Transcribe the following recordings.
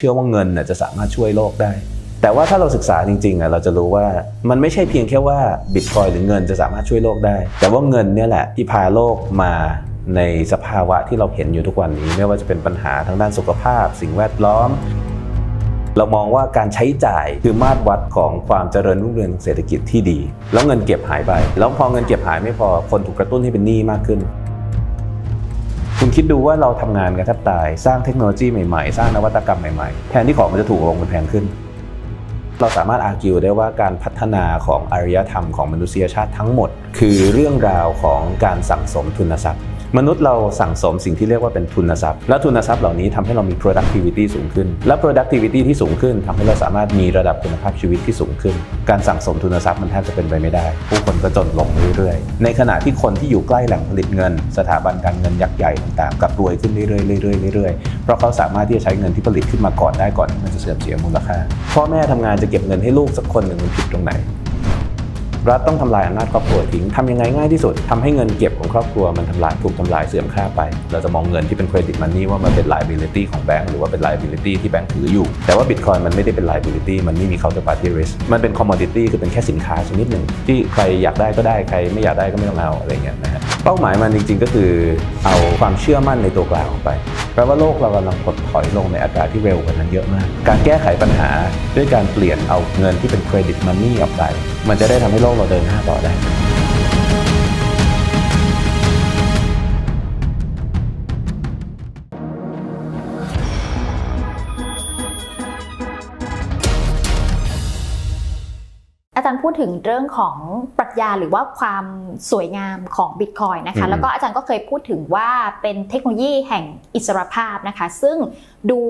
เชื่อว่าเงินน่ะจะสามารถช่วยโลกได้ แต่ว่าถ้าเราศึกษาจริงๆอะเราจะรู้ว่ามันไม่ใช่เพียงแค่ว่าบิตคอยหรือเงินจะสามารถช่วยโลกได้ แต่ว่าเงินเนี่ยแหละที่พาโลกมาในสภาวะที่เราเห็นอยู่ทุกวันนี้ ไม่ว่าจะเป็นปัญหาทางด้านสุขภาพ สิ่งแวดล้อม เรามองว่าการใช้จ่ายคือมาตรวัดของความเจริญรุ่งเรืองทางเศรษฐกิจที่ดี แล้วเงินเก็บหายไป แล้วพอเงินเก็บหายไม่พอคนถูกกระตุ้นให้เป็นหนี้มากขึ้น คุณคิดดูว่าเราทำงานกันแทบตาย สร้างเทคโนโลยีใหม่ๆ สร้างนวัตกรรมใหม่ๆ แทนที่ของมันจะถูกลงมันแพงขึ้น เราสามารถอาร์กิวได้ว่าการพัฒนาของอารยธรรมของมนุษยชาติทั้งหมด คือเรื่องราวของการสั่งสมทุนทรัพย์ มนุษย์เราสั่งสมสิ่งที่เรียกว่าเป็นทุนทรัพย์ และทุนทรัพย์เหล่านี้ทำให้เรามี productivity สูงขึ้น และ productivity ที่สูงขึ้นทำให้เราสามารถมีระดับคุณภาพชีวิตที่สูงขึ้น การสั่งสมทุนทรัพย์มันแทบจะเป็นไปไม่ได้ ผู้คนก็จนลงเรื่อยๆ ในขณะที่คนที่อยู่ใกล้แหล่งผลิตเงิน สถาบันการเงินยักษ์ใหญ่ต่างๆกลับรวยขึ้นเรื่อยๆเรื่อยๆเรื่อยๆเพราะเขาสามารถที่จะใช้เงินที่ผลิตขึ้นมาก่อนได้ก่อนมันจะเสื่อมเสียมูลค่าพ่อแม่ทำงานจะเก็บเงินให้ลูกสักคนหนึ่งมันผิดตรงไหน รัฐต้องทำลายอำนาจครอบครัวทิ้งทำยังไงง่ายที่สุดทำให้เงินเก็บของครอบครัวมันทำลายถูกทำลายเสื่อมค่าไป เราจะมองเงินที่เป็นเครดิตมันนี่ว่ามันเป็น liability ของแบงก์หรือว่าเป็น liability ที่แบงก์ถืออยู่ แต่ว่า Bitcoin มันไม่ได้เป็น liability มันไม่มี counterparty risk มันเป็น commodity คือเป็นแค่สินค้าชนิดหนึ่งที่ใครอยากได้ก็ได้ใครไม่อยากได้ก็ไม่ต้องเอาอะไรเงี้ยนะฮะเป้าหมายมันจริง ๆ ก็คือเอาความเชื่อมั่นในตัวกลางออกไป แปลว่าโลกเรากำลังถดถอยลงในอัตราที่เร็วกว่านั้นเยอะมาก การแก้ไขปัญหาด้วยการเปลี่ยนเอาเงินที่เป็นเครดิตมันนี่ออกไป มันจะได้ทำให้โลกเราเดินหน้าต่อได้ พูดถึงเรื่องของปรัชญาหรือว่าความสวยงามของบิตคอยนะคะอืมแล้วก็อาจารย์ก็เคยพูดถึงว่าเป็นเทคโนโลยีแห่งอิสรภาพนะคะ ซึ่งดู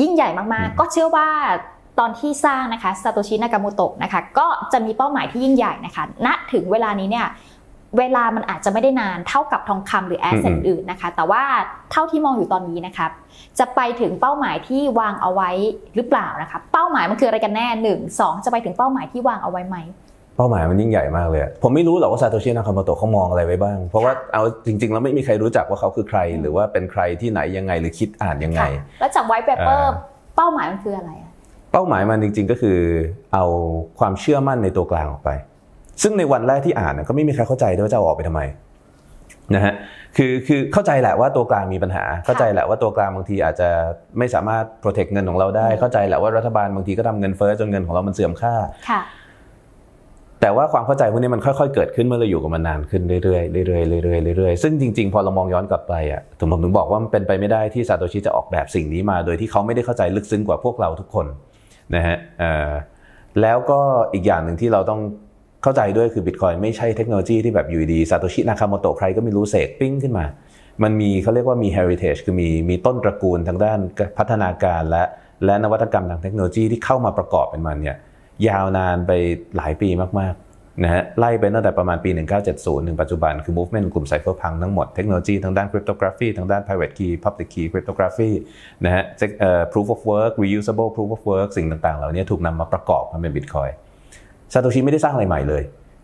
ยิ่งใหญ่มากๆ ก็เชื่อว่าตอนที่สร้างนะคะซาโตชินากาโมโตะนะคะ ก็จะมีเป้าหมายที่ยิ่งใหญ่นะคะ ณ ถึงเวลานี้เนี่ย เวลามันอาจจะไม่ได้นานเท่ากับทองคำหรือแอสเซทอืมอื่นนะคะ แต่ว่าเท่าที่มองอยู่ตอนนี้นะคะจะไปถึงเป้าหมายที่วางเอาไว้หรือเปล่านะคะเป้าหมายมันคืออะไรกันแน่หนึ่งสองจะไปถึงเป้าหมายที่วางเอาไว้ไหมเป้าหมายมันยิ่งใหญ่มากเลยอะผมไม่รู้หรอกว่าซาโตชินาคาโมโตะเขามองอะไรไว้บ้าง เพราะว่าเอาจริงๆ แล้วไม่มีใครรู้จักว่าเขาคือใคร หรือว่าเป็นใครที่ไหนยังไงหรือคิดอ่านยังไงค่ะแล้วจากไวท์เปเปอเอ่ร์อเป้าหมายมันคืออะไรอะเป้าหมายมันจริง ๆ ก็คือเอาความเชื่อมั่นในตัวกลางออกไป ซึ่งในวันแรกที่อ่านน่ะก็ไม่มีใครเข้าใจด้วยว่าจะเอาออกไปทำไมนะฮะคือคือเข้าใจแหละว่าตัวกลางมีปัญหา เข้าใจแหละว่าตัวกลางบางทีอาจจะไม่สามารถ protect เงินของเราได้ เข้าใจแหละว่ารัฐบาลบางทีก็ทำเงินเฟ้อจนเงินของเรามันเสื่อมค่าค่ะแต่ว่าความเข้าใจพวกนี้มันค่อยๆ เกิดขึ้นเมื่อเราอยู่กับมันนานขึ้นเรื่อยๆเรื่อยๆเรื่อยๆเรื่อยๆซึ่งจริงๆ พอเรามองย้อนกลับไปอะถึงผมถึงบอกว่ามันเป็นไปไม่ได้ที่ซาโตชิจะออกแบบสิ่งนี้มา โดยที่เขาไม่ได้เข้าใจลึกซึ้งกว่าพวกเราทุกคนนะฮะเอ่อแล้วก็อีกอย่างหนึ่งที่เราต้อง เข้าใจด้วยคือบิตคอยไม่ใช่เทคโนโลยีที่แบบอยู่ดีซาโตชินาคาโมโตะใครก็ไม่รู้เสกปิ้งขึ้นมา มันมีเขาเรียกว่ามี heritage คือมีมีต้นตระกูลทางด้านพัฒนาการและและนวัตกรรมทางเทคโนโลยีที่เข้ามาประกอบเป็นมันเนี่ยยาวนานไปหลายปีมากๆนะฮะไล่ไปตั้งแต่ประมาณปี 1970 ถึงปัจจุบันคือ movement กลุ่มไซเฟอร์พังทั้งหมดเทคโนโลยีทางด้าน cryptography ทางด้าน private key public key cryptography นะฮะ proof of work reusable proof of work สิ่งต่างๆ เหล่านี้ถูกนำมาประกอบมาเป็น Bitcoin ซาโตชิไม่ได้สร้างอะไรใหม่เลย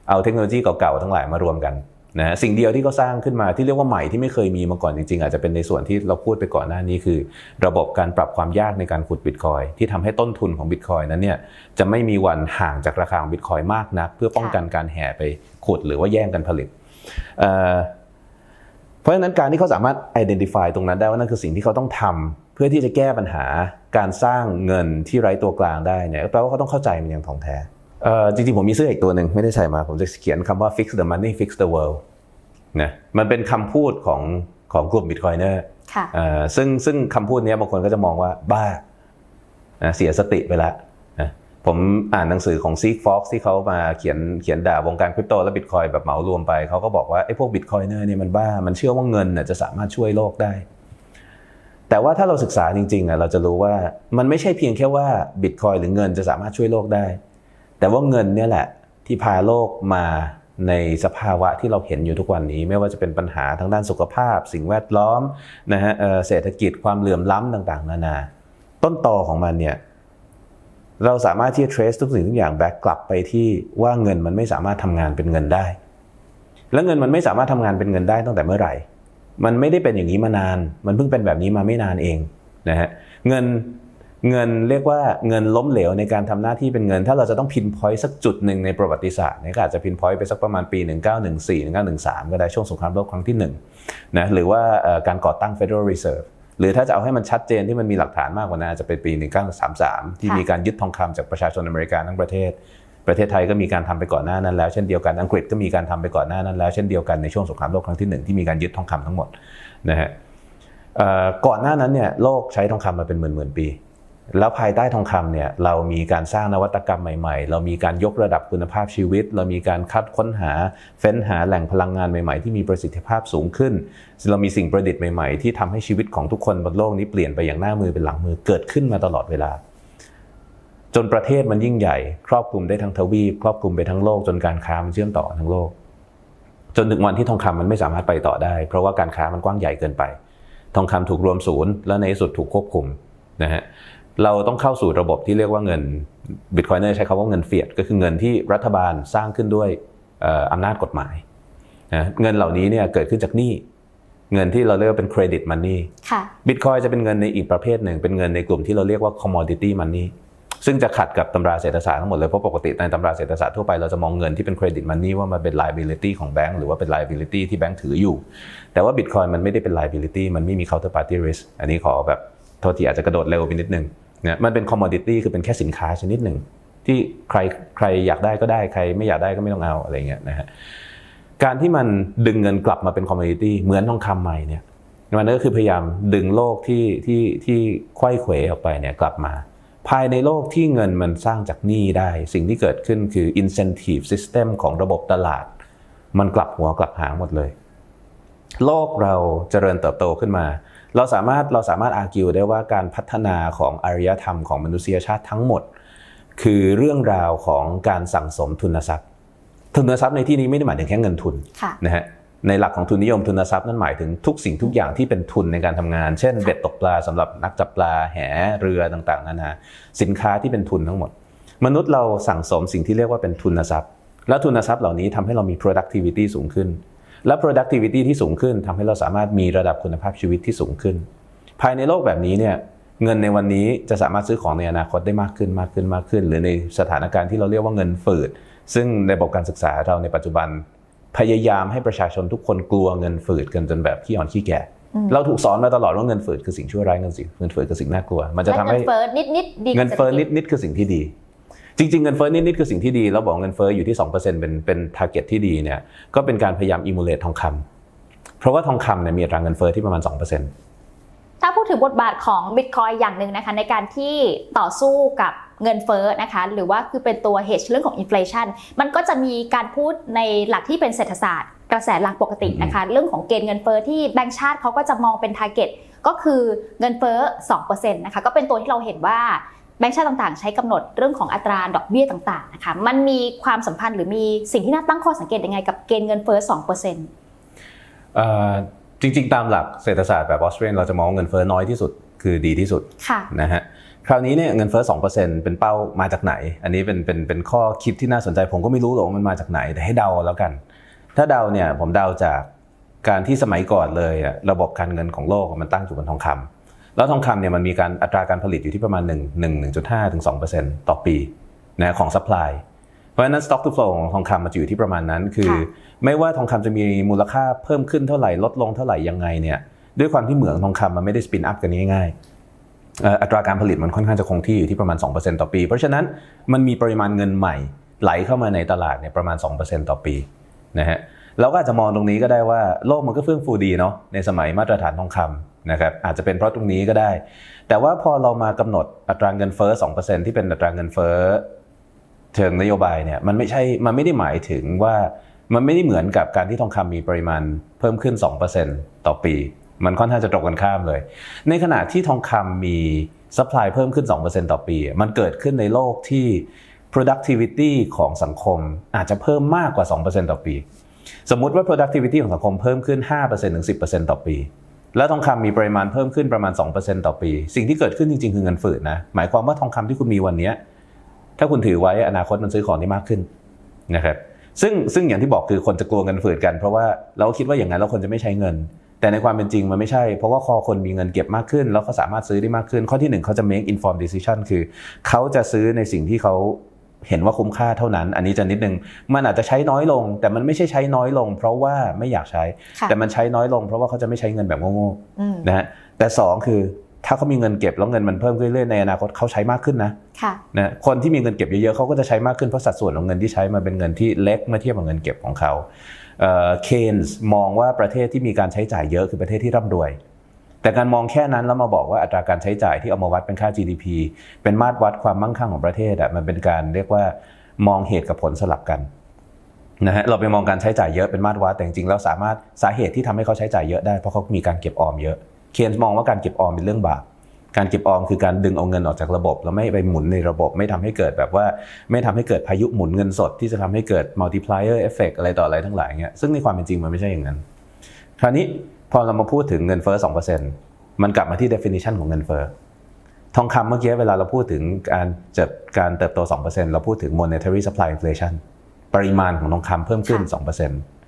เอาเทคโนโลยีเก่าๆทั้งหลายมารวมกันนะสิ่งเดียวที่เขาสร้างขึ้นมาที่เรียกว่าใหม่ที่ไม่เคยมีมาก่อนจริงๆ อาจจะเป็นในส่วนที่เราพูดไปก่อนหน้านี้คือ ระบบการปรับความยากในการขุดบิตคอยที่ทำให้ต้นทุนของบิตคอยนั้นเนี่ยจะไม่มีวันห่างจากราคาของบิตคอยมากนัก เพื่อป้องกันการแห่ไปขุดหรือว่าแย่งกันผลิตเเพราะฉะนั้นการที่เขาสามารถ identify ตรงนั้นได้ว่านั่นคือสิ่งที่เขาต้องทำเพื่อที่จะแก้ปัญหาการสร้างเงินที่ไร้ตัวกลางได้เนี่ยแปลว่าเขาต้องเข้าใจมันอย่างถ่องแท้ จริงๆ ผมมีเสื้ออีกตัวหนึ่งไม่ได้ใส่มา ผมจะเขียนคำว่า fix the money fix the world นะมันเป็นคำพูดของของกลุ่มบิตคอยเนอร์ค่ะซึ่งซึ่งคำพูดเนี้ยบางคนก็จะมองว่าบ้านะเสียสติไปแล้วนะผมอ่านหนังสือของซีกฟ็อกที่เขามาเขียนเขียนด่าวงการคริปโตและบิตคอยแบบเหมารวมไปเขาก็บอกว่าไอ้พวกบิตคอยเนอร์เนี่ยมันบ้า มันเชื่อว่าเงินน่ะจะสามารถช่วยโลกได้ แต่ว่าถ้าเราศึกษาจริงๆอะเราจะรู้ว่ามันไม่ใช่เพียงแค่ว่าบิตคอยหรือเงินจะสามารถช่วยโลกได้ แต่ว่าเงินเนี่ยแหละที่พาโลกมาในสภาวะที่เราเห็นอยู่ทุกวันนี้ ไม่ว่าจะเป็นปัญหาทางด้านสุขภาพ สิ่งแวดล้อมนะฮะเศรษฐกิจความเหลื่อมล้ำต่างๆ นานา ต้นตอของมันเนี่ยเราสามารถที่จะ trace ทุกสิ่งทุกอย่าง back กลับไปที่ว่าเงินมันไม่สามารถทำงานเป็นเงินได้ แล้วเงินมันไม่สามารถทำงานเป็นเงินได้ตั้งแต่เมื่อไหร่ มันไม่ได้เป็นอย่างนี้มานาน มันเพิ่งเป็นแบบนี้มาไม่นานเองนะฮะเงิน เงินเรียกว่าเงินล้มเหลวในการทำหน้าที่เป็นเงิน ถ้าเราจะต้องพินพอยต์สักจุดหนึ่งในประวัติศาสตร์เนี่ยก็อาจจะพินพอยต์ไปสักประมาณปี 1914 1913 ก็ได้ช่วงสงครามโลกครั้งที่1นะหรือว่าการก่อตั้ง Federal Reserve หรือถ้าจะเอาให้มันชัดเจนที่มันมีหลักฐานมากกว่านั้นอาจะเป็นปี 1933 ที่มีการยึดทองคำจากประชาชนอเมริกันทั้งประเทศ ประเทศไทยก็มีการทำไปก่อนหน้านั้นแล้วเช่นเดียวกันอังกฤษก็มีการทำไปก่อนหน้านั้นแล้วเช่นเดียวกันในช่วงสงครามโลกครั้งที่หนึ่งที่มีการยึดทองคำทั้งหมดนะฮะก่อนหน้านั้นเนี่ยโลกใช้ทองคำมาเป็นหมื่นๆปี แล้วภายใต้ทองคำเนี่ยเรามีการสร้างนวัตกรรมใหม่ๆ เรามีการยกระดับคุณภาพชีวิต เรามีการคัดค้นหาเฟ้นหาแหล่งพลังงานใหม่ๆ ที่มีประสิทธิภาพสูงขึ้น เรามีสิ่งประดิษฐ์ใหม่ๆ ที่ทำให้ชีวิตของทุกคนบนโลกนี้เปลี่ยนไปอย่างหน้ามือเป็นหลังมือเกิดขึ้นมาตลอดเวลา จนประเทศมันยิ่งใหญ่ ครอบคลุมได้ทั้งทวีปครอบคลุมไปทั้งโลกจนการค้ามันเชื่อมต่อทั้งโลก จนถึงวันที่ทองคำมันไม่สามารถไปต่อได้ เพราะว่าการค้ามันกว้างใหญ่เกินไป ทองคำถูกรวมศูนย์แล้วในที่สุดถูกควบคุมนะฮะ เราต้องเข้าสู่ระบบที่เรียกว่าเงินบิตคอยเนอร์ใช้คำว่าเงินเฟียดก็คือเงินที่รัฐบาลสร้างขึ้นด้วยเอ่ออำนาจกฎหมายนะเงินเหล่านี้เนี่ยเกิดขึ้นจากหนี้เงินที่เราเรียกว่าเป็นเครดิตมันนี่ค่ะบิตคอยจะเป็นเงินในอีกประเภทหนึ่ง เป็นเงินในกลุ่มที่เราเรียกว่า commodity money ซึ่งจะขัดกับตำราเศรษฐศาสตร์ทั้งหมดเลย เพราะปกติในตำราเศรษฐศาสตร์ทั่วไปเราจะมองเงินที่เป็น credit money ว่ามันเป็น liability ของแบงก์หรือว่าเป็น liability ที่แบงก์ถืออยู่ แต่ว่า Bitcoin มันไม่ได้เป็น liability มันไม่มี counterparty risk อันนี้ขอแบบโทษทีอาจจะกระโดดเร็วไปนิดนึง เนี่ยมันเป็น commodity คือเป็นแค่สินค้าชนิดหนึ่งที่ใครใครอยากได้ก็ได้ใครไม่อยากได้ก็ไม่ต้องเอาอะไรเงี้ยนะฮะการที่มันดึงเงินกลับมาเป็น commodity เหมือนทองคำใหม่เนี่ยมันก็คือพยายามดึงโลกที่ที่ที่ไขว้เขวออกไปเนี่ยกลับมา ภายในโลกที่เงินมันสร้างจากหนี้ได้ สิ่งที่เกิดขึ้นคือ incentive system ของระบบตลาด มันกลับหัวกลับหางหมดเลย โลกเราเจริญเติบโตขึ้นมา เราสามารถเราสามารถอาร์กิวได้ว่าการพัฒนาของอารยธรรมของมนุษยชาติทั้งหมด คือเรื่องราวของการสั่งสมทุนทรัพย์ ทุนทรัพย์ในที่นี้ไม่ได้หมายถึงแค่เงินทุนค่ะนะฮะในหลักของทุนนิยมทุนทรัพย์นั่นหมายถึงทุกสิ่งทุกอย่างที่เป็นทุนในการทำงาน เช่นเบ็ดตกปลาสำหรับนักจับปลาแหเรือต่างๆนานาสินค้าที่เป็นทุนทั้งหมด มนุษย์เราสั่งสมสิ่งที่เรียกว่าเป็นทุนทรัพย์ แล้วทุนทรัพย์เหล่านี้ทำให้เรามี productivity สูงขึ้น และ productivity ที่สูงขึ้นทำให้เราสามารถมีระดับคุณภาพชีวิตที่สูงขึ้น ภายในโลกแบบนี้เนี่ยเงินในวันนี้จะสามารถซื้อของในอนาคตได้มากขึ้นมากขึ้นมากขึ้น หรือในสถานการณ์ที่เราเรียกว่าเงินฝืด ซึ่งในระบบการศึกษาเราในปัจจุบัน พยายามให้ประชาชนทุกคนกลัวเงินฝืดกันจนแบบขี้อ่อนขี้แก่อืมเราถูกสอนมาตลอดว่าเงินฝืดคือสิ่งชั่วร้ายเงินสิเงินฝืดคือสิ่งน่ากลัว มันจะทำให้เงินเฟ้อนิดนิดๆดีเงินเฟ้อนิดนิดคือสิ่งที่ดี จริงๆ เงินเฟ้อนิดนิดคือสิ่งที่ดีแล้วบอกเงินเฟ้ออยู่ที่ 2%เป็นเป็น target ที่ดีเนี่ยก็เป็นการพยายาม emulate ทองคำเพราะว่าทองคำเนี่ยมีอัตราเงินเฟ้อที่ประมาณ 2%ถ้าพูดถึงบทบาทของบิตคอยอย่างหนึ่งนะคะในการที่ต่อสู้กับเงินเฟ้อนะคะหรือว่าคือเป็นตัว hedge เรื่องของอินฟล t ชันมันก็จะมีการพูดในหลักที่เป็นเศรษฐศาสตร์ กระแสหลักปกตินะคะเรื่องของเกณฑ์เงินเฟ้อที่แบงก์ชาติเขาก็จะมองเป็น target ก็คือเงินเฟ้อ2%นะคะก็เป็นตัวที่เราเห็นว่าแบงก์ชาติต่างๆ ใช้กำหนดเรื่องของอัตราดอกเบี้ยต่างๆนะคะมันมีความสัมพันธ์หรือมีสิ่งที่น่าตั้งข้อสังเกตยังไงกับเกณฑ์เงินเฟ้อ2%เอ่อจริงๆ ตามหลักเศรษฐศาสตร์แบบออสเตรียนเราจะมองว่าเงินเฟ้อน้อยที่สุดคือดีที่สุดค่ะนะฮะคราวนี้เนี่ยเงินเฟ้อ2%เป็นเป้ามาจากไหน อันนี้เป็นเป็นเป็นข้อคิดที่น่าสนใจผมก็ไม่รู้หรอกว่ามันมาจากไหนแต่ให้เดาแล้วกัน ถ้าเดาเนี่ยผมเดาจากการที่สมัยก่อนเลยอะระบบการเงินของโลกมันตั้งอยู่บนทองคำ แล้วทองคำเนี่ยมันมีการอัตราการผลิตอยู่ที่ประมาณ 1 1 1.5ถึง2%ต่อปีนะของ supply เพราะฉะนั้น stock to flow ของทองคำมันจะอยู่ที่ประมาณนั้น คือค่ะไม่ว่าทองคำจะมีมูลค่าเพิ่มขึ้นเท่าไหร่ลดลงเท่าไหร่ยังไงเนี่ยด้วยความที่เหมืองทองคำมันไม่ได้สปินอัพกันง่ายๆเอ่ออัตราการผลิตมันค่อนข้างจะคงที่อยู่ที่ประมาณ 2%ต่อปี เพราะฉะนั้นมันมีปริมาณเงินใหม่ไหลเข้ามาในตลาดเนี่ยประมาณ 2%ต่อปีนะฮะ เราก็อาจจะมองตรงนี้ก็ได้ว่าโลกมันก็เฟื่องฟูดีเนาะในสมัยมาตรฐานทองคำนะครับอาจจะเป็นเพราะตรงนี้ก็ได้ แต่ว่าพอเรามากำหนดอัตราเงินเฟ้อ2%ที่เป็นอัตราเงินเฟ้อเชิงนโยบายเนี่ยมันไม่ใช่มันไม่ได้หมายถึงว่ามันไม่ได้เหมือนกับการที่ทองคำมีปริมาณเพิ่มขึ้น 2%ต่อปี มันค่อนข้างจะตรงกันข้ามเลย ในขณะที่ทองคำมี supply เพิ่มขึ้น 2%ต่อปี มันเกิดขึ้นในโลกที่ productivity ของสังคมอาจจะเพิ่มมากกว่า 2%ต่อปี สมมุติว่า productivity ของสังคมเพิ่มขึ้น 5%ถึง 10%ต่อปี แล้วทองคำมีปริมาณเพิ่มขึ้นประมาณ 2%ต่อปี สิ่งที่เกิดขึ้นจริง ๆ คือเงินฝืดนะ หมายความว่าทองคำที่คุณมีวันนี้ ถ้าคุณถือไว้อนาคตมันซื้อของได้มากขึ้นนะครับ ซึ่งซึ่งอย่างที่บอกคือคนจะกลัวเงินฝืดกัน เพราะว่าเราคิดว่าอย่างนั้นเราคนจะไม่ใช้เงิน แต่ในความเป็นจริงมันไม่ใช่ เพราะว่าคอคนมีเงินเก็บมากขึ้น แล้วเขาสามารถซื้อได้มากขึ้น ข้อที่หนึ่งเขาจะ make informed decision คือเขาจะซื้อในสิ่งที่เขา เห็นว่าคุ้มค่าเท่านั้น อันนี้จะนิดนึง มันอาจจะใช้น้อยลง แต่มันไม่ใช่ใช้น้อยลง เพราะว่าไม่อยากใช้ค่ะแต่มันใช้น้อยลง เพราะว่าเขาจะไม่ใช้เงินแบบโง่ๆอืมนะฮะแต่สองคือถ้าเขามีเงินเก็บแล้วเงินมันเพิ่มขึ้นเรื่อยๆในอนาคตเขาใช้มากขึ้นนะค่ะนะคนที่มีเงินเก็บเยอะๆเขาก็จะใช้มากขึ้นเพราะสัดส่วนของเงินที่ใช้มันเป็นเงินที่เล็กเมื่อเทียบกับเงินเก็บของเขาเคนส์มองว่าประเทศที่มีการใช้จ่ายเยอะคือประเทศที่ร่ำรวย แต่การมองแค่นั้นแล้วมาบอกว่าอัตราการใช้จ่ายที่เอามาวัดเป็นค่า GDP เป็นมาตรวัดความมั่งคั่งของประเทศอะมันเป็นการเรียกว่ามองเหตุกับผลสลับกันนะฮะเราไปมองการใช้จ่ายเยอะเป็นมาตรวัดแต่จริงๆแล้วสามารถสาเหตุที่ทำให้เขาใช้จ่ายเยอะได้เพราะเขามีการเก็บออมเยอะ เคนส์มองว่าการเก็บออมเป็นเรื่องบาปการเก็บออมคือการดึงเอาเงินออกจากระบบ แล้วไม่ไปหมุนในระบบไม่ทำให้เกิดแบบว่า ไม่ทำให้เกิดพายุหมุนเงินสดที่จะทำให้เกิด multiplier effect อะไรต่ออะไรทั้งหลายเงี้ยซึ่งในความเป็นจริงมันไม่ใช่อย่างนั้น คราวนี้ พอเรามาพูดถึงเงินเฟ้อ2%มันกลับมาที่ definition ของเงินเฟ้อทองคำเมื่อกี้เวลาเราพูดถึงการจัดการเติบโต 2%เราพูดถึง monetary supply inflation ปริมาณของทองคำเพิ่มขึ้น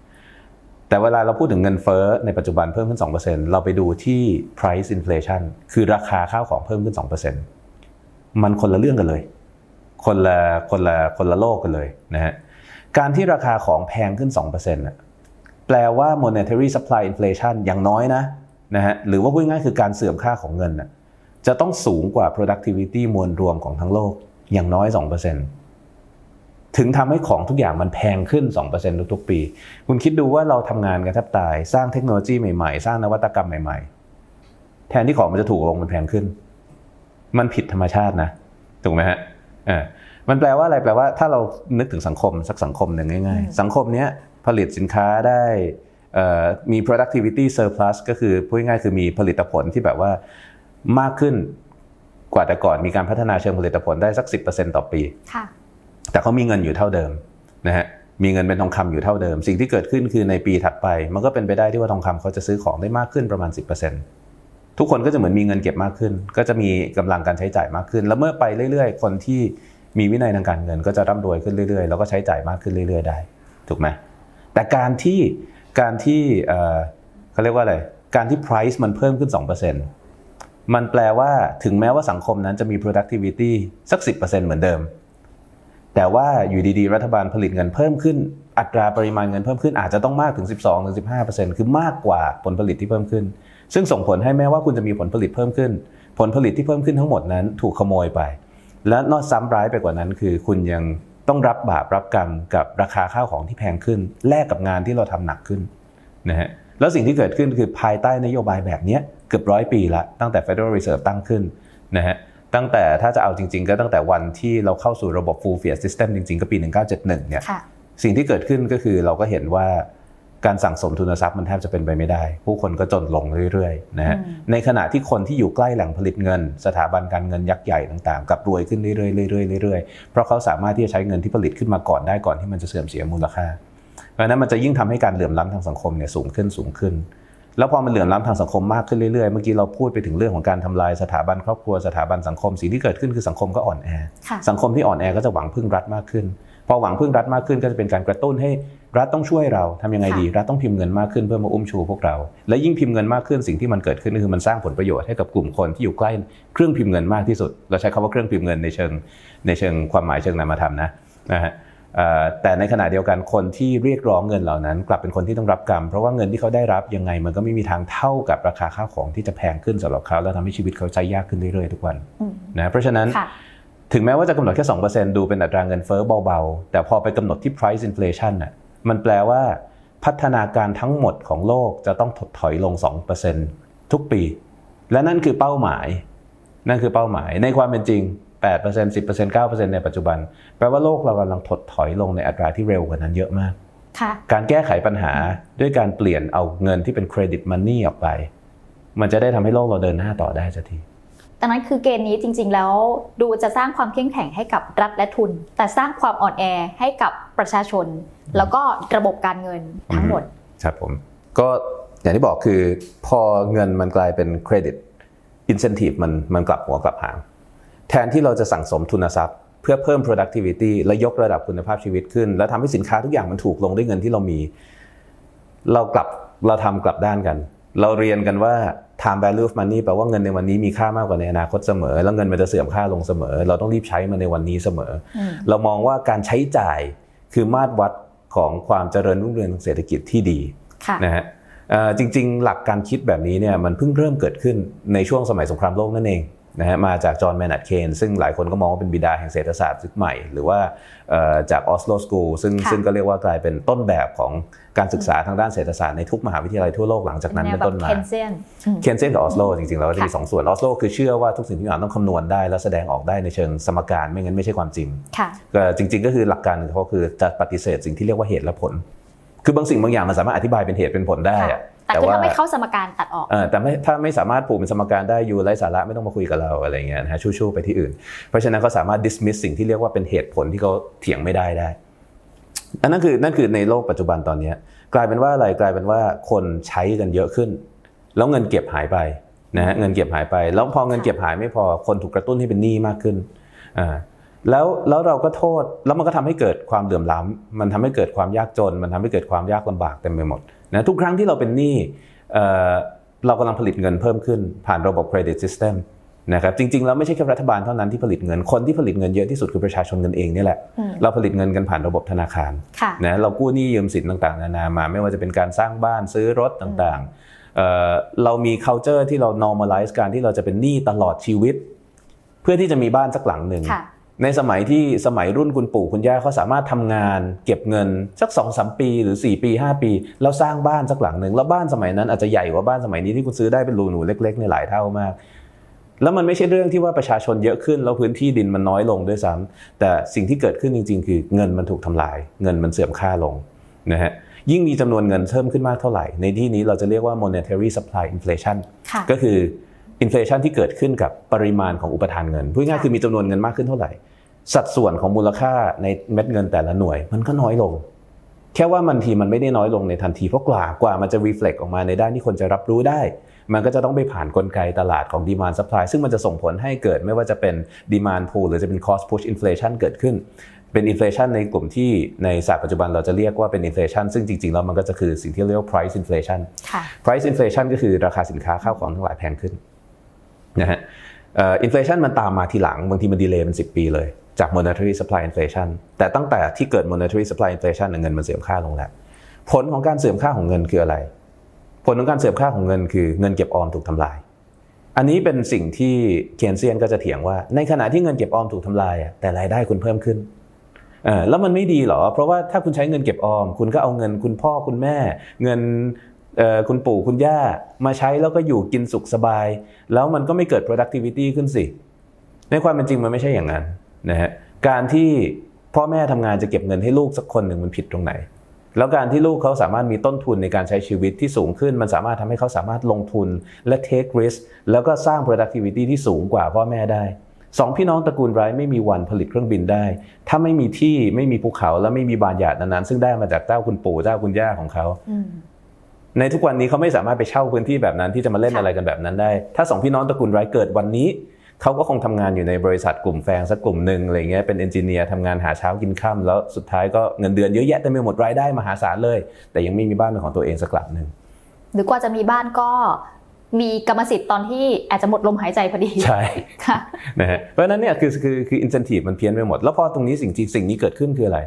2%แต่เวลาเราพูดถึงเงินเฟ้อในปัจจุบันเพิ่มขึ้น 2%เราไปดูที่ price inflation คือราคาข้าวของเพิ่มขึ้น 2%มันคนละเรื่องกันเลย คนละคนละคนละโลกกันเลยนะฮะ การที่ราคาของแพงขึ้น 2%น่ะ แปลว่า monetary supply inflation อย่างน้อยนะนะฮะหรือว่าพูดง่ายคือการเสื่อมค่าของเงินน่ะจะต้องสูงกว่า productivity มวลรวมของทั้งโลกอย่างน้อย 2%ถึงทำให้ของทุกอย่างมันแพงขึ้น 2%ทุกๆปี คุณคิดดูว่าเราทำงานกันแทบตาย สร้างเทคโนโลยีใหม่ๆ สร้างนวัตกรรมใหม่ๆ แทนที่ของมันจะถูกลงมันแพงขึ้น มันผิดธรรมชาตินะ ถูกไหมฮะอ่ามันแปลว่าอะไรแปลว่าถ้าเรานึกถึงสังคมสักสังคมหนึ่งง่าย ๆ สังคมเนี้ย ผลิตสินค้าได้เอ่อมี productivity surplus ก็คือพูดง่ายๆคือมีผลิตผลที่แบบว่ามากขึ้นกว่าแต่ก่อนมีการพัฒนาเชิงผลิตผลได้สัก 10%ต่อปีค่ะแต่เขามีเงินอยู่เท่าเดิมนะฮะ มีเงินเป็นทองคำอยู่เท่าเดิม สิ่งที่เกิดขึ้นคือในปีถัดไป มันก็เป็นไปได้ที่ว่าทองคำเขาจะซื้อของได้มากขึ้นประมาณ 10%ทุกคนก็จะเหมือนมีเงินเก็บมากขึ้น ก็จะมีกำลังการใช้จ่ายมากขึ้น แล้วเมื่อไปเรื่อย ๆ คนที่มีวินัยทางการเงินก็จะร่ำรวยขึ้นเรื่อยๆ แล้วก็ใช้จ่ายมากขึ้นเรื่อย ๆ ได้ ถูกไหม แต่การที่การที่เขาเรียกว่าอะไร การที่ price มันเพิ่มขึ้น 2%มันแปลว่าถึงแม้ว่าสังคมนั้นจะมี productivity สัก 10%เหมือนเดิม แต่ว่าอยู่ดีๆ รัฐบาลผลิตเงินเพิ่มขึ้น อัตราปริมาณเงินเพิ่มขึ้นอาจจะต้องมากถึง 12-15%คือมากกว่าผลผลิตที่เพิ่มขึ้น ซึ่งส่งผลให้แม้ว่าคุณจะมีผลผลิตเพิ่มขึ้น ผลผลิตที่เพิ่มขึ้นทั้งหมดนั้นถูกขโมยไป และนอกซ้ำร้ายไปกว่านั้นคือคุณยัง ต้องรับบาปรับกรรมกับราคาข้าวของที่แพงขึ้น แลกกับงานที่เราทำหนักขึ้นนะฮะแล้วสิ่งที่เกิดขึ้นคือภายใต้นโยบายแบบเนี้ยเกือบร้อยปีละตั้งแต่ Federal Reserve ตั้งขึ้นนะฮะตั้งแต่ถ้าจะเอาจริง ๆ ก็ตั้งแต่วันที่เราเข้าสู่ระบบ full fiat system จริง ๆ ก็ปี 1971เนี่ยค่ะสิ่งที่เกิดขึ้นก็คือเราก็เห็นว่า การสั่งสมทุนทรัพย์มันแทบจะเป็นไปไม่ได้ ผู้คนก็จนลงเรื่อยๆนะฮะอืมในขณะที่คนที่อยู่ใกล้แหล่งผลิตเงิน สถาบันการเงินยักษ์ใหญ่ต่างๆกลับรวยขึ้นเรื่อยๆเรื่อยๆเรื่อยๆเพราะเขาสามารถที่จะใช้เงินที่ผลิตขึ้นมาก่อนได้ก่อนที่มันจะเสื่อมเสียมูลค่าเพราะฉะนั้นมันจะยิ่งทำให้การเหลื่อมล้ำทางสังคมเนี่ยสูงขึ้นสูงขึ้น แล้วพอมันเหลื่อมล้ำทางสังคมมากขึ้นเรื่อยๆ เมื่อกี้เราพูดไปถึงเรื่องของการทำลายสถาบันครอบครัวสถาบันสังคมสิ่งที่เกิดขึ้นคือสังคมก็อ่อนแอค่ะสังคมที่อ่อนแอก็จะหวังพึ่งรัฐมากขึ้น พอหวังพึ่งรัฐมากขึ้นก็จะเป็นการกระตุ้นให้ รัฐต้องช่วยเราทำยังไงดี รัฐต้องพิมพ์เงินมากขึ้นเพื่อมาอุ้มชูพวกเรา และยิ่งพิมพ์เงินมากขึ้นสิ่งที่มันเกิดขึ้นก็คือมันสร้างผลประโยชน์ให้กับกลุ่มคนที่อยู่ใกล้เครื่องพิมพ์เงินมากที่สุด เราใช้คำว่าเครื่องพิมพ์เงินในเชิงในเชิงความหมายเชิงนามธรรมนะนะฮะเอ่อแต่ในขณะเดียวกันคนที่เรียกร้องเงินเหล่านั้น กลับเป็นคนที่ต้องรับกรรม เพราะว่าเงินที่เขาได้รับยังไงมันก็ไม่มีทางเท่ากับราคาข้าวของที่จะแพงขึ้นสำหรับเขาแล้วทำให้ชีวิตเขาใช้ยากขึ้นเรื่อยๆทุกวันอืมนะเพราะฉะนั้นค่ะถึงแม้ว่าจะกำหนดแค่ 2%ดูเป็นอัตราเงินเฟ้อเบาๆ แต่พอไปกำหนดที่ price inflation น่ะ มันแปลว่า พัฒนาการทั้งหมดของโลกจะต้องถดถอยลง 2%ทุกปี และนั่นคือเป้าหมาย นั่นคือเป้าหมายในความเป็นจริง 8% 10% 9%ในปัจจุบัน แปลว่าโลกเรากำลังถดถอยลงในอัตราที่เร็วกว่านั้นเยอะมากค่ะการแก้ไขปัญหาด้วยการเปลี่ยนเอาเงินที่เป็นเครดิตมันนี่ออกไป มันจะได้ทำให้โลกเราเดินหน้าต่อได้สักที ดังนั้นคือเกณฑ์นี้จริง ๆ แล้วดูจะสร้างความเข้มแข็งให้กับรัฐและทุน แต่สร้างความอ่อนแอให้กับประชาชน แล้วก็ระบบการเงินทั้งหมด ครับผมก็อย่างที่บอกคือพอเงินมันกลายเป็นเครดิตอินเซนティブมันมันกลับหัวกลับหาง แทนที่เราจะสั่งสมทุนทรัพย์ เพื่อเพิ่ม productivity และยกระดับคุณภาพชีวิตขึ้น และทำให้สินค้าทุกอย่างมันถูกลงด้วยเงินที่เรามี เรากลับเราทำกลับด้านกัน เราเรียนกันว่า time value of money แปลว่าเงินในวันนี้มีค่ามากกว่าในอนาคตเสมอ แล้วเงินมันจะเสื่อมค่าลงเสมอ เราต้องรีบใช้มันในวันนี้เสมออืมเรามองว่าการใช้จ่ายคือมาตรวัดของความเจริญรุ่งเรืองทางเศรษฐกิจที่ดีค่ะนะฮะเอ่อจริง ๆ หลักการคิดแบบนี้เนี่ยมันเพิ่งเริ่มเกิดขึ้นในช่วงสมัยสงครามโลกนั่นเอง นะฮะมาจากจอห์นแมนนัดเคนซึ่งหลายคนก็มองว่าเป็นบิดาแห่งเศรษฐศาสตร์ยุคใหม่ หรือว่าเอ่อจากออสโลสกูลซึ่งค่ะซึ่งก็เรียกว่ากลายเป็นต้นแบบของการศึกษาทางด้านเศรษฐศาสตร์ในทุกมหาวิทยาลัยทั่วโลกหลังจากนั้นแนเป็วนแบบต้นมาเคนเซียนอืมเคนเซนกับออสโลจริงๆ แล้วก็จะมีค่ะสองส่วนออสโลคือเชื่อว่าทุกสิ่งทุกอย่างต้องคำนวณได้ และแสดงออกได้ในเชิงสมการไม่งั้นไม่ใช่ความจริงค่ะก็จริง ๆ ก็คือหลักการของเขาคือจะปฏิเสธสิ่งที่เรียกว่าเหตุและผล คือบางสิ่งบางอย่างมันสามารถอธิบายเป็นเหตุเป็นผลได้อะ แต่คือถ้าไม่เข้าสมการตัดออกเออแต่ไม่ถ้าไม่สามารถผูกเป็นสมการได้อยู่ไร้สาระไม่ต้องมาคุยกับเราอะไรเงี้ยนะฮะชู่ๆไปที่อื่น เพราะฉะนั้นเขาสามารถ dismiss สิ่งที่เรียกว่าเป็นเหตุผลที่เขาเถียงไม่ได้ได้อันนั้นคือนั่นคือในโลกปัจจุบันตอนเนี้ยกลายเป็นว่าอะไรกลายเป็นว่าคนใช้กันเยอะขึ้น แล้วเงินเก็บหายไปนะฮะเงินเก็บหายไป แล้วพอเงินเก็บหายไม่พอคนถูกกระตุ้นให้เป็นหนี้มากขึ้นอ่าแล้วแล้วเราก็โทษแล้วมันก็ทำให้เกิดความเหลื่อมล้ำมันทำให้เกิดความยากจน มันทำให้เกิดความยากลำบากเต็มไปหมด นะทุกครั้งที่เราเป็นหนี้เอ่อเรากำลังผลิตเงินเพิ่มขึ้นผ่านระบบเครดิตซิสเต็มนะครับจริงๆแล้วไม่ใช่แค่รัฐบาลเท่านั้นที่ผลิตเงินคนที่ผลิตเงินเยอะที่สุดคือประชาชนกันเองนี่แหละอืมเราผลิตเงินกันผ่านระบบธนาคารค่ะนะเรากู้หนี้ยืมสินต่างๆ นานามา ไม่ว่าจะเป็นการสร้างบ้านซื้อรถต่างๆเอ่อเรามี culture ที่เรา normalize การที่เราจะเป็นหนี้ตลอดชีวิต เพื่อที่จะมีบ้านสักหลังหนึ่งค่ะ ในสมัยที่สมัยรุ่นคุณปู่คุณย่าเขาสามารถทำงาน เก็บเงินสัก2อสปีหรือ 4 ปี 5 ปี แล้วสร้างบ้านสักหลังหนึ่งแล้วบ้านสมัยนั้นอาจจะใหญ่กว่าบ้านสมัยนี้ที่คุณซื้อได้เป็นรูหนูเล็กๆในหลายเท่ามาก แล้วมันไม่ใช่เรื่องที่ว่าประชาชนเยอะขึ้น แล้วพื้นที่ดินมันน้อยลงด้วยซ้ำแต่สิ่งที่เกิดขึ้นจริง ๆ คือเงินมันถูกทำลาย เงินมันเสื่อมค่าลงนะฮะยิ่งมีจำนวนเงินเพิ่มขึ้นมากเท่าไหร่ ในที่นี้เราจะเรียกว่า monetary supply inflation ค่ะก็คือ อินฟลชันที่เกิดขึ้นกับปริมาณของอุปทานเงินพูดง่ายๆค่ะคือมีจำนวนเงินมากขึ้นเท่าไหร่ สัดส่วนของมูลค่าในเม็ดเงินแต่ละหน่วย มันก็น้อยลง แค่ว่ามันทีมันไม่ได้น้อยลงในทันทีเพราะกว่ากว่ามันจะ reflect ออกมาในด้านที่คนจะรับรู้ได้ มันก็จะต้องไปผ่านกลไกตลาดของ demand supply ซึ่งมันจะส่งผลให้เกิดไม่ว่าจะเป็น demand pull หรือจะเป็น cost push inflation เกิดขึ้นเป็น inflation ในกลุ่มที่ในศาสตร์ปัจจุบันเราจะเรียกว่าเป็น inflation ซึ่งจริงๆแล้วมันก็จะคือสิ่งที่เรียกว่า price inflation ค่ะ price inflation ก็คือราคาสินค้าข้าวของทั้งหลายแพงขึ้น นะฮะอ่อ inflation มันตามมาทีหลัง บางทีมันดีเลย์เป็น10 ปีเลย จาก monetary supply inflation แต่ตั้งแต่ที่เกิด monetary supply inflation เนี่ยเงินมันเสื่อมค่าลงแล้ว ผลของการเสื่อมค่าของเงินคืออะไร ผลของการเสื่อมค่าของเงินคือเงินเก็บออมถูกทำลาย อันนี้เป็นสิ่งที่เคนเซียนก็จะเถียงว่า ในขณะที่เงินเก็บออมถูกทำลายแต่รายได้คุณเพิ่มขึ้นแล้วมันไม่ดีเหรอ เพราะว่าถ้าคุณใช้เงินเก็บออม คุณก็เอาเงินคุณพ่อคุณแม่ เงิน คุณปู่คุณย่ามาใช้แล้วก็อยู่กินสุขสบาย แล้วมันก็ไม่เกิด productivity ขึ้นสิ ในความเป็นจริงมันไม่ใช่อย่างนั้นนะฮะการที่พ่อแม่ทำงานจะเก็บเงินให้ลูกสักคนหนึ่งมันผิดตรงไหน แล้วการที่ลูกเขาสามารถมีต้นทุนในการใช้ชีวิตที่สูงขึ้น มันสามารถทำให้เขาสามารถลงทุนและ take risk แล้วก็สร้าง productivity ที่สูงกว่าพ่อแม่ได้สองพี่น้องตระกูลไรท์ไม่มีวันผลิตเครื่องบินได้ ถ้าไม่มีที่ไม่มีภูเขาและไม่มีบานหยาดนั้นๆซึ่งได้มาจากเจ้าคุณปู่เจ้าคุณย่าของเขา ในทุกวันนี้เขาไม่สามารถไปเช่าพื้นที่แบบนั้น ที่จะมาเล่นค่ะอะไรกันแบบนั้นได้ ถ้าสองพี่น้องตระกูลไรท์เกิดวันนี้เขาก็คงทำงานอยู่ในบริษัทกลุ่มแฟงสักกลุ่มหนึ่งอะไรเงี้ยเป็นเอนจิเนียร์ทำงานหาเช้ากินค่ำแล้วสุดท้ายก็เงินเดือนเยอะแยะเต็มไปหมดรายได้มหาศาลเลย แต่ยังไม่มีบ้านเป็นของตัวเองสักหลังหนึ่งหรือกว่าจะมีบ้านก็มีกรรมสิทธิ์ตอนที่อาจจะหมดลมหายใจพอดี ใช่ค่ะนะฮะเพราะฉะนั้นเนี่ยคือคือคืออินเซนティมันเพี้ยนไปหมด แล้วพอตรงนี้สิ่งที่สิ่งนี้เกิดขึ้นคืออะไร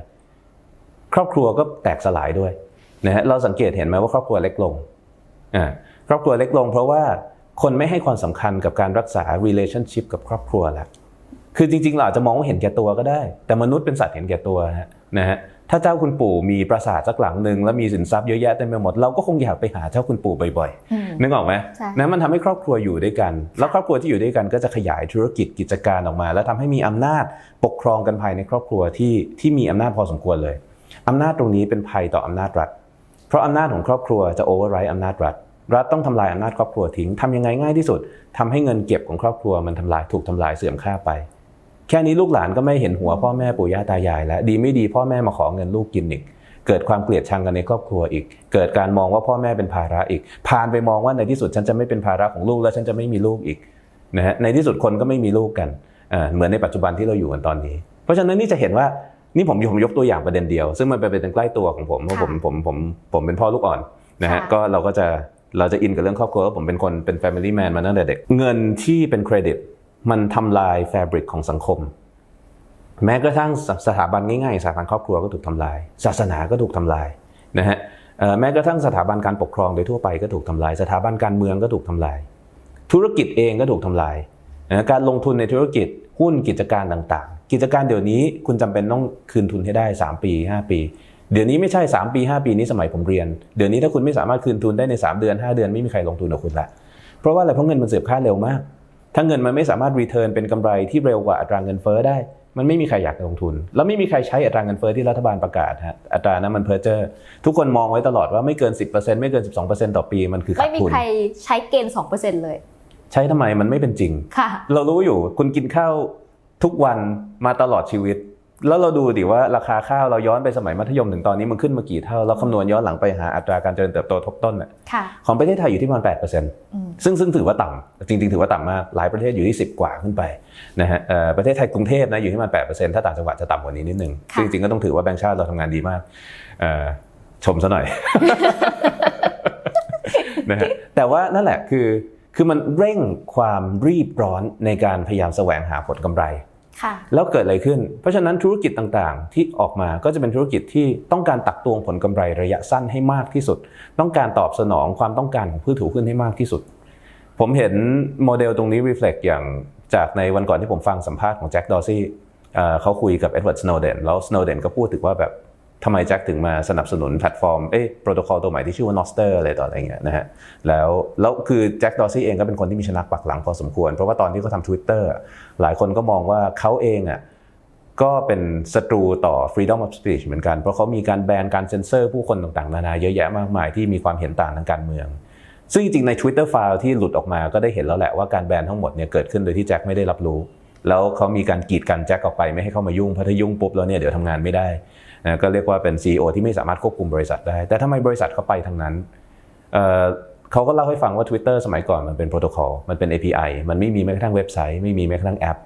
ครอบครัวก็แตกสลายด้วย นะฮะเราสังเกตเห็นไหมว่าครอบครัวเล็กลงอ่าครอบครัวเล็กลง เพราะว่าคนไม่ให้ความสำคัญกับการรักษา relationship กับครอบครัวแล้วคือจริงๆเราอาจจะมองว่าเห็นแก่ตัวก็ได้ แต่มนุษย์เป็นสัตว์เห็นแก่ตัวฮะนะฮะถ้าเจ้าคุณปู่มีปราสาทสักหลังหนึ่งแล้วมีสินทรัพย์เยอะแยะเต็มไปหมดเราก็คงอยากไปหาเจ้าคุณปู่บ่อยๆอืมนึกออกไหมใช่นะมันทำให้ครอบครัวอยู่ด้วยกัน แล้วครอบครัวที่อยู่ด้วยกันก็จะขยายธุรกิจกิจการออกมา แล้วทำให้มีอำนาจปกครองกันภายในครอบครัวที่ที่มีอำนาจพอสมควรเลยอำนาจตรงนี้เป็นภัยต่ออำนาจรัฐ เพราะอำนาจของครอบครัวจะโอเวอร์ไรด์อำนาจรัฐ รัฐต้องทำลายอำนาจครอบครัวทิ้งทำยังไงง่ายที่สุดทำให้เงินเก็บของครอบครัวมันทำลายถูกทำลายเสื่อมค่าไป แค่นี้ลูกหลานก็ไม่เห็นหัวพ่อแม่ปู่ย่าตายาย แล้วดีไม่ดีพ่อแม่มาขอเงินลูกกินอีกเกิดความเกลียดชังกันในครอบครัวอีก เกิดการมองว่าพ่อแม่เป็นภาระอีกพานไปมองว่าในที่สุดฉันจะไม่เป็นภาระของลูกแล้วฉันจะไม่มีลูกอีกนะฮะในที่สุดคนก็ไม่มีลูกกันเหมือนในปัจจุบันที่เราอยู่กันตอนนี้ เพราะฉะนั้นนี่จะเห็นว่า นี่ผมผมยกตัวอย่างประเด็นเดียว ซึ่งมันเป็นประเด็นใกล้ตัวของผมเพราะผมผมผมผมเป็นพ่อลูกอ่อนนะฮะค่ะก็เราก็จะเราจะอินกับเรื่องครอบครัวว่าผมเป็นคนเป็น family man มาตั้งแต่เด็ก เงินที่เป็นเครดิต มันทำลายแฟบริกของสังคม แม้กระทั่งสสถาบันง่ายๆสถาบันครอบครัวก็ถูกทำลาย ศาสนาก็ถูกทำลายนะฮะเอ่อแม้กระทั่งสถาบันการปกครองโดยทั่วไปก็ถูกทำลาย สถาบันการเมืองก็ถูกทำลาย ธุรกิจเองก็ถูกทำลายนะการลงทุนในธุรกิจหุ้นกิจการต่างๆ กิจการเดี๋ยวนี้คุณจำเป็นต้องคืนทุนให้ได้ 3 ปี 5 ปี เดี๋ยวนี้ไม่ใช่ 3 ปี 5 ปีนี้สมัยผมเรียน เดี๋ยวนี้ถ้าคุณไม่สามารถคืนทุนได้ใน 3 เดือน 5 เดือนไม่มีใครลงทุนกับคุณละเพราะว่าอะไรเพราะเงินมันเสื่อมค่าเร็วมาก ถ้าเงินมันไม่สามารถรีเทิร์นเป็นกำไรที่เร็วกว่าอัตราเงินเฟ้อได้ มันไม่มีใครอยากลงทุน แล้วไม่มีใครใช้อัตราเงินเฟ้อที่รัฐบาลประกาศฮะอัตรานั้นมันเพ้อเจ้อทุกคนมองไว้ตลอดว่าไม่เกิน 10%ไม่เกิน 12%ต่อปีมันคือขาไม่ดมีทุนใครใช้เกณฑ์2%เลย ใช้ทำไมมันไม่เป็นจริงค่ะเรารู้อยู่คุณกินข้าว ทุกวันมาตลอดชีวิต แล้วเราดูดิว่าราคาข้าวเราย้อนไปสมัยมัธยมถึงตอนนี้มันขึ้นมากี่เท่า เราคำนวณย้อนหลังไปหาอัตราการเจริญเติบโตทบต้นน่ะค่ะของประเทศไทยอยู่ที่ประมาณอืม8%ซึ่งซึ่งถือว่าต่ำจริง ๆ ถือว่าต่ำมากหลายประเทศอยู่ที่ 10 กว่าขึ้นไปนะฮะเอ่อประเทศไทยกรุงเทพนะอยู่ที่ประมาณ8%ถ้าต่างจังหวัดจะต่ำกว่านี้นิดนึงค่ะซึ่งจริงๆก็ต้องถือว่าแบงก์ชาติเราทำงานดีมากเอ่อชมซะหน่อยนะฮะแต่ว่านั่นแหละคือ คือมันเร่งความรีบร้อนในการพยายามแสวงหาผลกำไรค่ะแล้วเกิดอะไรขึ้น เพราะฉะนั้นธุรกิจต่างๆ ที่ออกมาก็จะเป็นธุรกิจที่ต้องการตักตวงผลกำไรระยะสั้นให้มากที่สุด ต้องการตอบสนองความต้องการของผู้ถือหุ้นให้มากที่สุด ผมเห็นโมเดลตรงนี้ reflect อย่างจากในวันก่อนที่ผมฟังสัมภาษณ์ของแจ็คดอซี่เขาคุยกับเอ็ดเวิร์ดสโนเดนแล้วสโนเดนก็พูดถึงว่าแบบ ทำไมแจ็คถึงมาสนับสนุนแพลตฟอร์ม เอ้โปรโตคอลตัวใหม่ที่ชื่อว่า Noster อะไรต่ออะไรเงี้ยนะฮะ แล้ว แล้วคือแจ็คดอซี่เองก็เป็นคนที่มีชนักปักหลังพอสมควร เพราะว่าตอนที่เขาทำ Twitter อะหลายคนก็มองว่าเขาเองอะก็เป็นศัตรูต่อ freedom of speech เหมือนกัน เพราะเขามีการแบนการเซ็นเซอร์ผู้คนต่างๆ นานาเยอะแยะมากมายที่มีความเห็นต่างทางการเมือง ซึ่งจริงๆใน Twitter file ที่หลุดออกมาก็ได้เห็นแล้วแหละว่าการแบนทั้งหมดเนี่ยเกิดขึ้นโดยที่แจ็คไม่ได้รับรู้ แล้วเขามีการกีดกันแจ็คออกไปไม่ให้เข้ามายุ่งเพราะถ้ายุ่งปุ๊บแล้วเนี่ยเดี๋ยวทำงานไม่ได้นะก็เรียกว่าเป็น CEO ที่ไม่สามารถควบคุมบริษัทได้ แต่ทำไมบริษัทเขาไปทางนั้นเเขาก็เล่าให้ฟังว่า Twitter สมัยก่อนมันเป็นโปรโตคอลมันเป็น API มันไม่มีแม้กระทั่งเว็บไซต์ไม่มีแม้กระทั่งแอป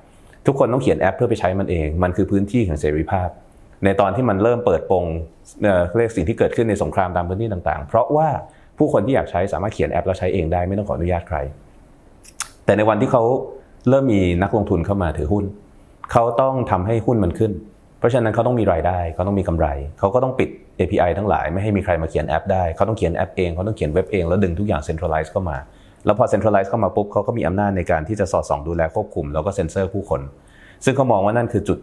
ทุกคนต้องเขียนแอปเพื่อไปใช้มันเอง มันคือพื้นที่ของเสรีภาพ ในตอนที่มันเริ่มเปิดโปงเเรียกสิ่งที่เกิดขึ้นในสงครามตามพื้นที่ต่างๆ เพราะว่าผู้คนที่อยากใช้สามารถเขียนแอปแล้วใช้เองได้ไม่ต้องขออนุญาตใคร แต่ในวันที่เขา เริ่มมีนักลงทุนเข้ามาถือหุ้น เขาต้องทำให้หุ้นมันขึ้น เพราะฉะนั้นเขาต้องมีรายได้ เขาต้องมีกำไร เขาก็ต้องปิด API ทั้งหลาย ไม่ให้มีใครมาเขียนแอปได้ เขาต้องเขียนแอปเอง เขาต้องเขียนเว็บเอง แล้วดึงทุกอย่าง centralize เข้ามา แล้วพอ centralize เข้ามาปุ๊บเขาก็มีอำนาจในการที่จะสอดส่องดูแลควบคุม แล้วก็เซ็นเซอร์ผู้คน ซึ่งเขามองว่านั่นคือจุด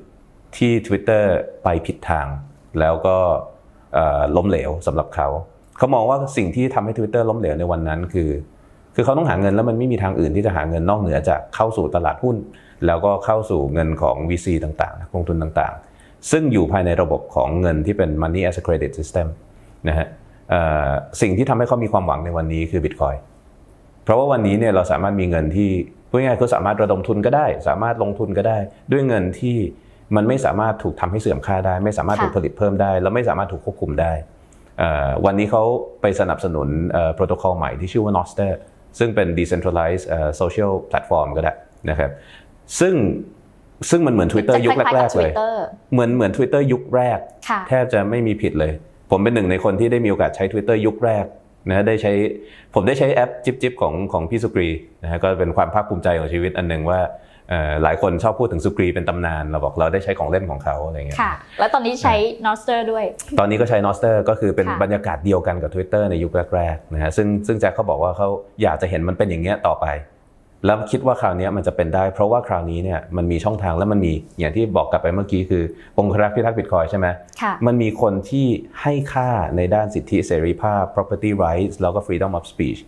ที่ Twitter ไปผิดทาง แล้วก็ล้มเหลวสำหรับเขา เขามองว่าสิ่งที่ทำให้ Twitter ล้มเหลวในวันนั้นคือ คือเขาต้องหาเงินแล้วมันไม่มีทางอื่นที่จะหาเงินนอกเหนือจากเข้าสู่ตลาดหุ้น แล้วก็เข้าสู่เงินของ VC ต่างๆลงทุนต่างๆ ซึ่งอยู่ภายในระบบของเงินที่เป็น Money as a Credit System นะฮะสิ่งที่ทำให้เขามีความหวังในวันนี้คือ Bitcoin เพราะว่าวันนี้เนี่ยเราสามารถมีเงินที่พูดง่ายๆคือสามารถระดมทุนก็ได้ สามารถลงทุนก็ได้ ด้วยเงินที่มันไม่สามารถถูกทำให้เสื่อมค่าได้ ไม่สามารถถูกผลิตเพิ่มได้ แล้วไม่สามารถถูกควบคุมได้ วันนี้เขาไปสนับสนุนโปรโตคอลใหม่ที่ชื่อว่า Nostr ซึ่งเป็น decentralized เอ่อ social platform ก็ได้นะครับซึ่งซึ่งมันเหมือน Twitter ยุคจะคล้ายๆแรกับกๆเลย Twitter เหมือนเหมือน Twitter ยุคแรกค่ะแทบจะไม่มีผิดเลย ผมเป็นหนึ่งในคนที่ได้มีโอกาสใช้ Twitter ยุคแรกนะได้ใช้ผมได้ใช้แอปจิบจิบของของพี่สุกรีนะฮะก็เป็นความภาคภูมิใจของชีวิตอันหนึ่งว่าเอ่อ หลายคนชอบพูดถึงสุกรีเป็นตำนาน เราบอกเราได้ใช้ของเล่นของเขาอะไรเงี้ยค่ะ แล้วตอนนี้ใช้ Noster ด้วย ตอนนี้ก็ใช้ Noster ก็คือเป็นค่ะบรรยากาศเดียวกันกับ Twitter ในยุคแรกๆนะฮะซึ่งซึ่งแจ็คเขาบอกว่าเขาอยากจะเห็นมันเป็นอย่างเงี้ยต่อไป แล้วคิดว่าคราวนี้มันจะเป็นได้ เพราะว่าคราวนี้เนี่ยมันมีช่องทางและมันมีอย่างที่บอกกลับไปเมื่อกี้คือองค์ครักษ์พิทักษ์บิตคอยใช่ไหมค่ะมันมีคนที่ให้ค่าในด้านสิทธิเสรีภาพ property rights แล้วก็ freedom of speech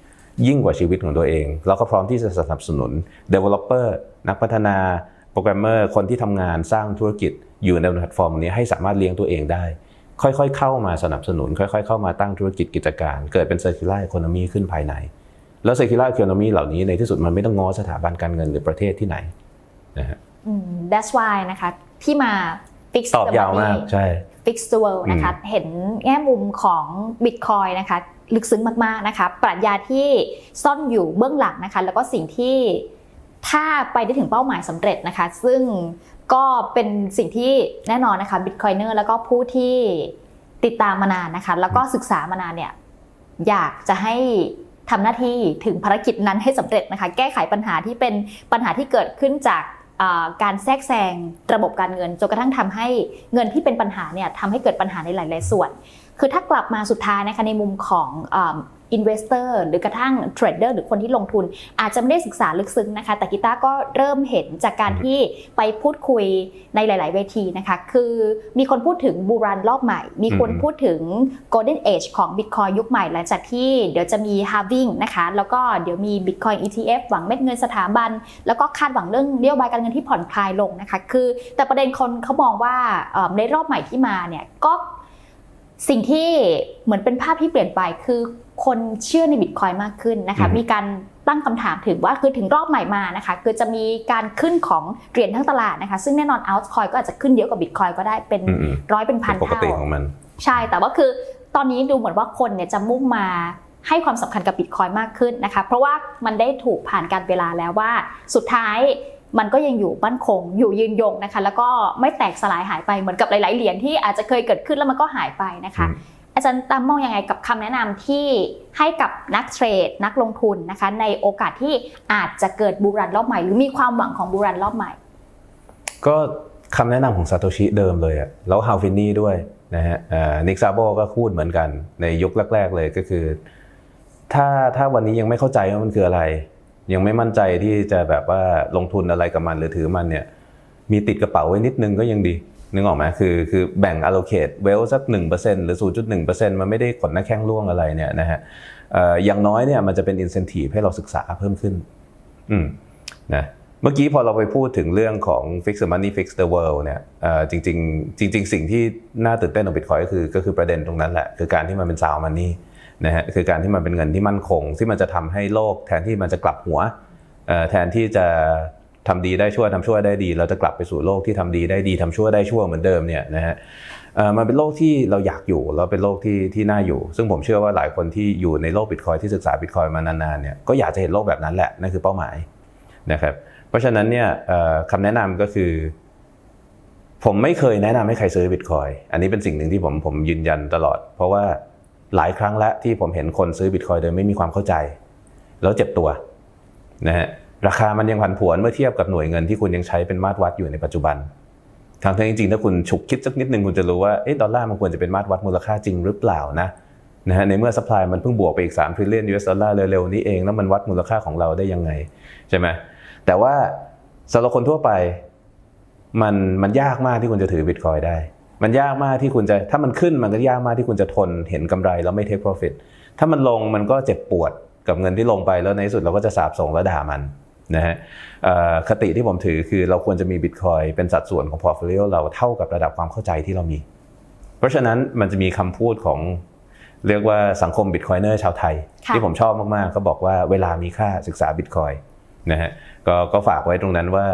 ยิ่งกว่าชีวิตของตัวเอง แล้วก็พร้อมที่จะสนับสนุน developer นักพัฒนาโปรแกรมเมอร์คนที่ทำงานสร้างธุรกิจอยู่ในแพลตฟอร์มนี้ให้สามารถเลี้ยงตัวเองได้ ค่อยๆ เข้ามาสนับสนุน ค่อย ๆ เข้ามาตั้งธุรกิจกิจการ เกิดเป็น circular economy ขึ้นภายใน แล้ว circular economy เหล่านี้ในที่สุดมันไม่ต้องง้อสถาบันการเงินหรือประเทศที่ไหนนะฮะอืม that's why นะคะที่มา fix ตอบ the ยาวมาก money ใช่ fix the world นะคะเห็นแง่มุมของ Bitcoin นะคะลึกซึ้งมากๆนะคะปรัชญาที่ซ่อนอยู่เบื้องหลังนะคะแล้วก็สิ่งที่ ถ้าไปได้ถึงเป้าหมายสำเร็จนะคะ ซึ่งก็เป็นสิ่งที่แน่นอนนะคะ Bitcoiner แล้วก็ผู้ที่ติดตามมานานนะคะ แล้วก็ศึกษามานานเนี่ยอยากจะให้ทำหน้าที่ถึงภารกิจนั้นให้สำเร็จนะคะ แก้ไขปัญหาที่เป็นปัญหาที่เกิดขึ้นจากการแทรกแซงระบบการเงินจนกระทั่งทำให้เงินที่เป็นปัญหาเนี่ยทำให้เกิดปัญหาในหลาย ๆ ส่วน คือถ้ากลับมาสุดท้ายนะคะในมุมของ อินเวสเตอร์หรือกระทั่งเทรดเดอร์หรือคนที่ลงทุน อาจจะไม่ได้ศึกษาลึกซึ้งนะคะ แต่กีตาร์ก็เริ่มเห็นจากการที่ไปพูดคุยในหลาย ๆ เวทีนะคะ คือมีคนพูดถึงบูรันรอบใหม่ มีคนอืมพูดถึง Golden Age ของ Bitcoin ยุคใหม่หลังจากที่เดี๋ยวจะมี halving นะคะ แล้วก็เดี๋ยวมี Bitcoin ETF หวังเม็ดเงินสถาบัน แล้วก็คาดหวังเรื่องนโยบายการเงินที่ผ่อนคลายลงนะคะ คือ แต่ประเด็นคนเขามองว่าเอ่อในรอบใหม่ที่มาเนี่ยก็สิ่งที่เหมือนเป็นภาพที่เปลี่ยนไปคือ คนเชื่อในบิตคอยมากขึ้นนะคะอืมมีการตั้งคำถามถึงว่าคือถึงรอบใหม่มานะคะ คือจะมีการขึ้นของเหรียญทั้งตลาดนะคะ ซึ่งแน่นอน altcoin ก็อาจจะขึ้นเยอะกว่าบิตคอยก็ได้เป็นอืมร้อยเป็นๆพัเป็นนปกเท่าติของมัน ใช่แต่ว่าคือตอนนี้ดูเหมือนว่าคนเนี่ยจะมุ่งมาให้ความสำคัญกับบิตคอยมากขึ้นนะคะ เพราะว่ามันได้ถูกผ่านการเวลาแล้วว่า สุดท้ายมันก็ยังอยู่มั่นคง อยู่ยืนยงนะคะ แล้วก็ไม่แตกสลายหายไปเหมือนกับหลาย ๆ เหรียญที่อาจจะเคยเกิดขึ้นแล้วมันก็หายไปนะคะ อาจารย์ตามมองยังไงกับคำแนะนำที่ให้กับนักเทรด นักลงทุนนะคะ ในโอกาสที่อาจจะเกิดบูรันรอบใหม่ หรือมีความหวังของบูรันรอบใหม่ ก็คำแนะนำของซาโตชิเดิมเลยอะแล้วฮาวฟินนี่ด้วยนะฮะนิกซาโบก็พูดเหมือนกันในยุคแรก ๆ เลยก็คือ ถ้าถ้าวันนี้ยังไม่เข้าใจว่ามันคืออะไร ยังไม่มั่นใจที่จะแบบว่าลงทุนอะไรกับมันหรือถือมันเนี่ยมีติดกระเป๋าไว้นิดนึงก็ยังดี นึกออกไหมคือคือแบ่ง allocate well สัก 1%หรือ 0.1%มันไม่ได้ขนหน้าแข้งร่วงอะไรเนี่ยนะฮะอย่างน้อยเนี่ยมันจะเป็น incentive ให้เราศึกษาเพิ่มขึ้นอืมนะเมื่อกี้พอเราไปพูดถึงเรื่องของ fix the money fix the world เนี่ยเอ่อจริงจริงสิ่งที่น่าตื่นเต้นของ Bitcoin ก็คือก็คือประเด็นตรงนั้นแหละ คือการที่มันเป็น sound money นะฮะคือการที่มันเป็นเงินที่มั่นคง ที่มันจะทำให้โลกแทนที่มันจะกลับหัวแทนที่จะ ทำดีได้ชั่วทำชั่วได้ดี เราจะกลับไปสู่โลกที่ทำดีได้ดีทำชั่วได้ชั่วเหมือนเดิมเนี่ยนะฮะมันเป็นโลกที่เราอยากอยู่แล้วเป็นโลกที่ที่น่าอยู่ ซึ่งผมเชื่อว่าหลายคนที่อยู่ในโลกบิตคอยที่ศึกษาบิตคอยมานานๆเนี่ยก็อยากจะเห็นโลกแบบนั้นแหละนั่นคือเป้าหมายนะครับเพราะฉะนั้นเนี่ยคำแนะนำก็คือ ผมไม่เคยแนะนำให้ใครซื้อบิตคอยอันนี้เป็นสิ่งหนึ่งที่ผมผมยืนยันตลอด เพราะว่าหลายครั้งแล้วที่ผมเห็นคนซื้อบิตคอยโดยไม่มีความเข้าใจ แล้วเจ็บตัวนะฮะ ราคามันยังผันผวนเมื่อเทียบกับหน่วยเงินที่คุณยังใช้เป็นมาตรวัดอยู่ในปัจจุบันทางที่จริงๆถ้าคุณฉุกคิดสักนิดนึงคุณจะรู้ว่าเอ๊ะดอลลาร์มันควรจะเป็นมาตรวัดมูลค่าจริงหรือเปล่านะนะฮะในเมื่อ supply มันเพิ่งบวกไปอีก3 trillion US ดอลลาร์เร็วๆนี้เองแล้วมันวัดมูลค่าของเราได้ยังไงใช่ไหมแต่ว่าสำหรับคนทั่วไปมันมันยากมากที่คุณจะถือบิตคอยได้ มันยากมากที่คุณจะถ้ามันขึ้นมันก็ยากมากที่คุณจะทนเห็นกำไรแล้วไม่ take profit ถ้ามันลงมันก็เจ็บปวดกับเงินที่ลงไปแล้วในที่สุดเราก็จะสาบส่งและด่ามัน นะฮะเอ่อคติที่ผมถือคือเราควรจะมีบิตคอยเป็นสัดส่วนของพอร์ตโฟลิโอเราเท่ากับระดับความเข้าใจที่เรามี เพราะฉะนั้นมันจะมีคำพูดของเรียกว่าสังคมบิตคอยเนอร์ชาวไทยค่ะที่ผมชอบมากๆ ก็บอกว่าเวลามีค่าศึกษาบิตคอยนะฮะก็ก็ฝากไว้ตรงนั้นว่า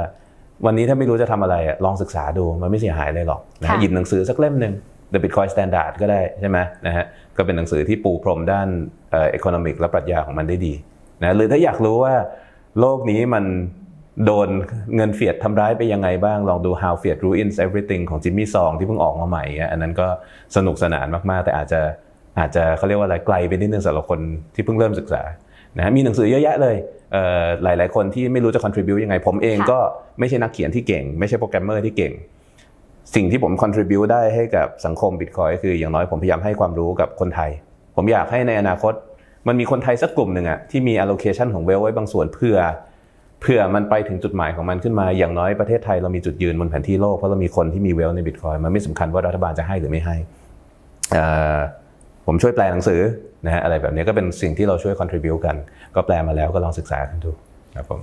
วันนี้ถ้าไม่รู้จะทำอะไรอะลองศึกษาดูมันไม่เสียหายเลยหรอกนะฮะค่ะหยิบหนังสือสักเล่มหนึ่ง The Bitcoin Standard ก็ได้ใช่ไหมนะฮะก็เป็นหนังสือที่ปูพรมด้านเอ่อ economic และปรัชญาของมันได้ดีนะหรือถ้าอยากรู้ว่า โลกนี้มันโดนเงินเฟียดทำร้ายไปยังไงบ้าง ลองดู How Fiat Ruins Everything ของจิมมี่ซองที่เพิ่งออกมาใหม่อะอันนั้นก็สนุกสนานมาก ๆ แต่อาจจะอาจจะเขาเรียกว่าอะไรไกลไปนิดนึงสำหรับคนที่เพิ่งเริ่มศึกษานะฮะมีหนังสือเยอะแยะเลยเอ่อหลายๆคนที่ไม่รู้จะ contribute ยังไง ผมเองค่ะก็ไม่ใช่นักเขียนที่เก่ง ไม่ใช่โปรแกรมเมอร์ที่เก่ง สิ่งที่ผม contribute ได้ให้กับสังคม Bitcoin ก็คืออย่างน้อยผมพยายามให้ความรู้กับคนไทย ผมอยากให้ในอนาคต มันมีคนไทยสักกลุ่มหนึ่งอะที่มี allocation ของเวลไว้บางส่วนเพื่อเพื่อมันไปถึงจุดหมายของมันขึ้นมาอย่างน้อยประเทศไทยเรามีจุดยืนบนแผนที่โลกเพราะเรามีคนที่มีเวลในบิตคอยมันไม่สำคัญว่ารัฐบาลจะให้หรือไม่ให้ผมช่วยแปลหนังสือนะฮะอะไรแบบนี้ก็เป็นสิ่งที่เราช่วย contribue กัน ก็แปลมาแล้วก็ลองศึกษากันดูครับผม